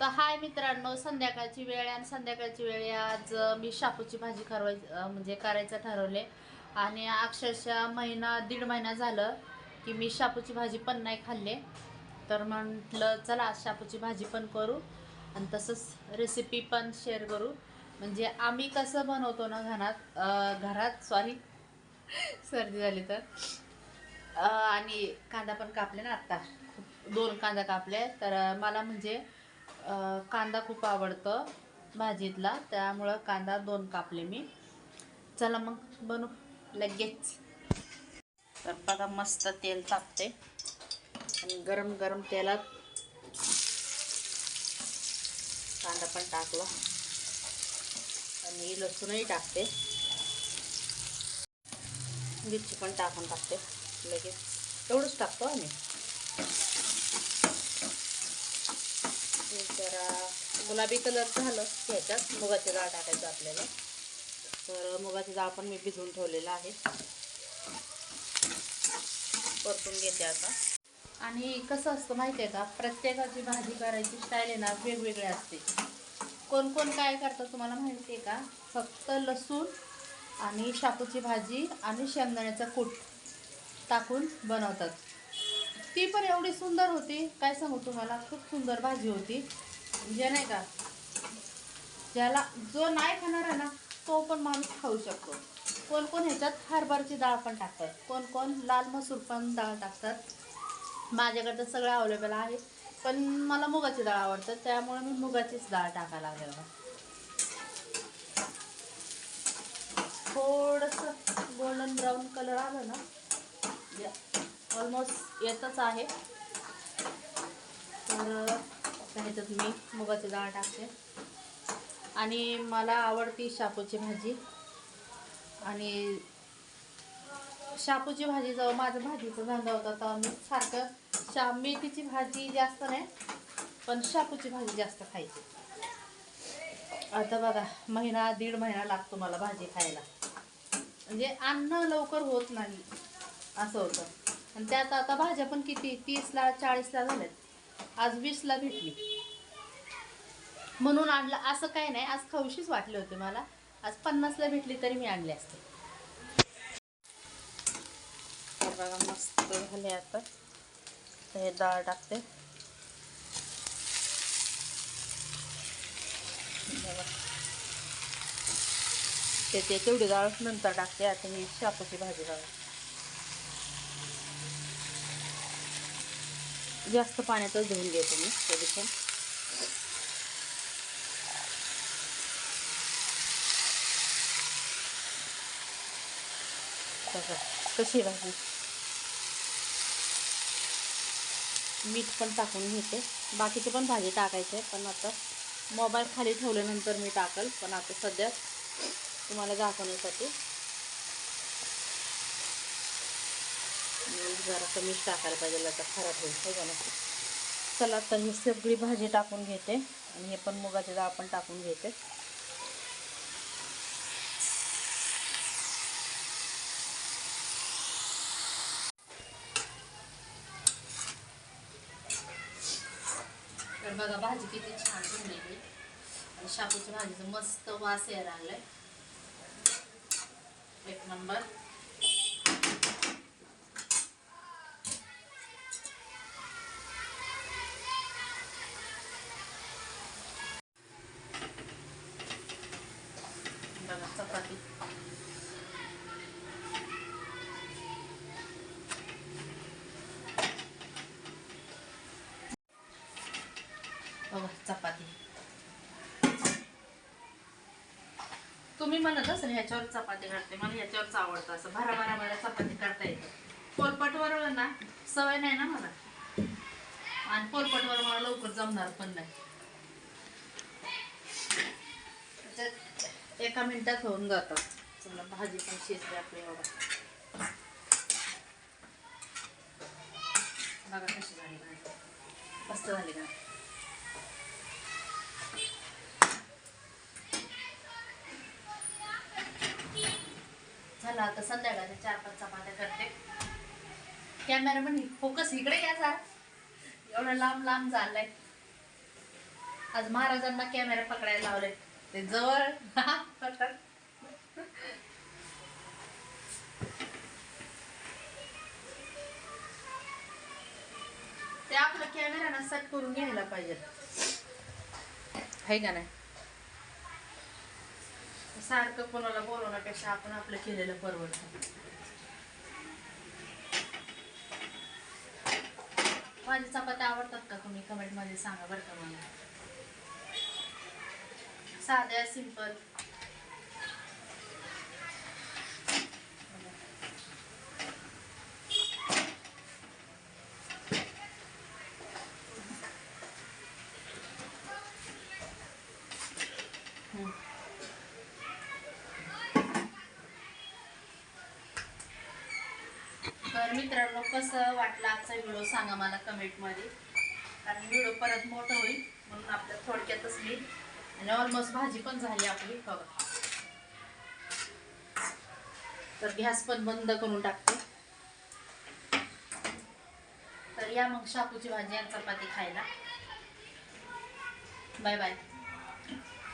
तर हाय मित्रांनो संध्याकाळची वेळ आहे आणि संध्याकाळची वेळ आज मी शापूची भाजी करवाय म्हणजे करायचं ठरवले आणि अक्षरशः महिना दीड महिना झालं की मी शापूची भाजी पण नाही खाल्ले. तर म्हटलं चला आज शापूची भाजी पण करू आणि तसंच रेसिपी पण शेअर करू. म्हणजे आम्ही कसं बनवतो ना घरात घरात सॉरी सर्दी झाली तर. आणि कांदा पण कापले ना आत्ता. खूप दोन कांदा कापले. तर मला म्हणजे कांदा खूप आवडतं भाजीतला त्यामुळं कांदा दोन कापले मी. चला मग बनू लगेच. तर बघा मस्त तेल तापते आणि गरम गरम तेलात कांदा पण टाकला. आणि लसूणही टाकते. मिरची पण टाकून टाकते लगेच. एवढंच टाकतो आम्ही. जरा गुलाबी कलर झालं की ह्याच्यात. मुगाची डाळ टाकायचं आपल्याला. तर मुगाची डाळ पण मी भिजवून ठेवलेलं आहे. परतून घेते आता. आणि कसं असतं माहिती आहे का? प्रत्येकाची भाजी करायची स्टाईल आहे ना वेगवेगळी असते. कोण कोण काय करतं तुम्हाला माहिती आहे का? फक्त लसूण आणि शाकूची भाजी आणि शेंगदाण्याचा कूट टाकून बनवतात. ती पण एवढी सुंदर होती. काय सांगू तुम्हाला खूप सुंदर भाजी होती. म्हणजे नाही का ज्याला जो नाही खाणार आहे ना तो पण माणूस खाऊ शकतो. कोण कोण ह्याच्यात हरभरची डाळ पण टाकतात. कोण कोण लाल मसूर पण डाळ टाकतात. माझ्याकडं सगळं अवेलेबल आहे. पण मला मुगाची डाळ आवडतं त्यामुळे मी मुगाचीच डाळ टाकायला लागले बघा. थोडंसं गोल्डन ब्राऊन कलर आलं ना ऑलमोस्ट येतच आहे. तर ह्याच्यात मी मुगाची डाळ टाकते. आणि मला आवडती शापूची भाजी. आणि शापूची भाजी जेव्हा माझं भाजीचा धंदा होता तेव्हा मी सारखं शा मेथीची भाजी जास्त नाही पण शापूची भाजी जास्त खायची. आता बघा महिना दीड महिना लागतो मला भाजी खायला. म्हणजे अन्न लवकर होत नाही असं होतं. आणि त्यात आता भाज्या पण किती तीसला चाळीसला झाल्यात. आज वीसला भेटली. म्हणून आणलं. असं काही नाही. आज खाऊशीच वाटले होते मला. आज पन्नासला भेटली तरी मी आणले असते. बघा मस्त झाले आता. हे डाळ टाकते. ते तेवढी डाळ नंतर टाकते. आता मी शापूची भाजी लावते. जास्त पाण्यातच धुवून घेतो मी कधी पण कशी भाजी. मीठ पण टाकून घेते. बाकीचे पण भाजी टाकायचे पण आता मोबाईल खाली ठेवल्यानंतर मी टाकल पण आता सध्या तुम्हाला दाखवण्यासाठी जरा कमीच टाकायला पाहिजे आता खराब होईल हो का चला तर ही सगळी भाजी टाकून घेते आणि हे पण मुगाची डाळ पण टाकून घेते. तर बघा भाजी किती छान झालेली. आणि शापूच्या भाजीचं मस्त वास यायला लागलाय. एक नंबर. बघा चपाती. तुम्ही म्हणत असेल ह्याच्यावर चपाती काढते मला ह्याच्यावरच आवडतं असं. भरा भरा भरा चपाती करता येतं. पोलपटवर ना सवय नाही ना मला. आणि पोलपटवर मला लवकर जमणार पण नाही. एका मिनिटात होऊन जातं. चला भाजी पण शिजली आपली एवढा. बघा कशी झाली मस्त झाली का झाला आता संध्याकाळच्या चार पाच चपात्या करते. कॅमेरामॅन फोकस इकडे घ्या जरा एवढं लांब लांब झालंय आज महाराजांना कॅमेरा पकडायला लावलाय. ते जवळ. ते आपला कॅमेरा सेट करून घ्यायला पाहिजे. आहे का नाही? सारखं कोणाला बोलवण्यापेक्षा आपण आपलं केलेलं परवडतं. माझी चपात्या आवडतात का तुम्ही? कमेंटमध्ये सांगा बरं का मला. साध्या सिंपल तर मित्रांनो कसं वाटलं आजचा व्हिडिओ सांगा मला कमेंटमध्ये. कारण व्हिडिओ परत मोठं होईल म्हणून आपल्या थोडक्यातच मी आणि ऑलमोस्ट भाजी पण झाली आपली बघा. तर गॅस पण बंद करून टाकते. तर या मग शापूची भाजी आणि चपाती खायला. Bye bye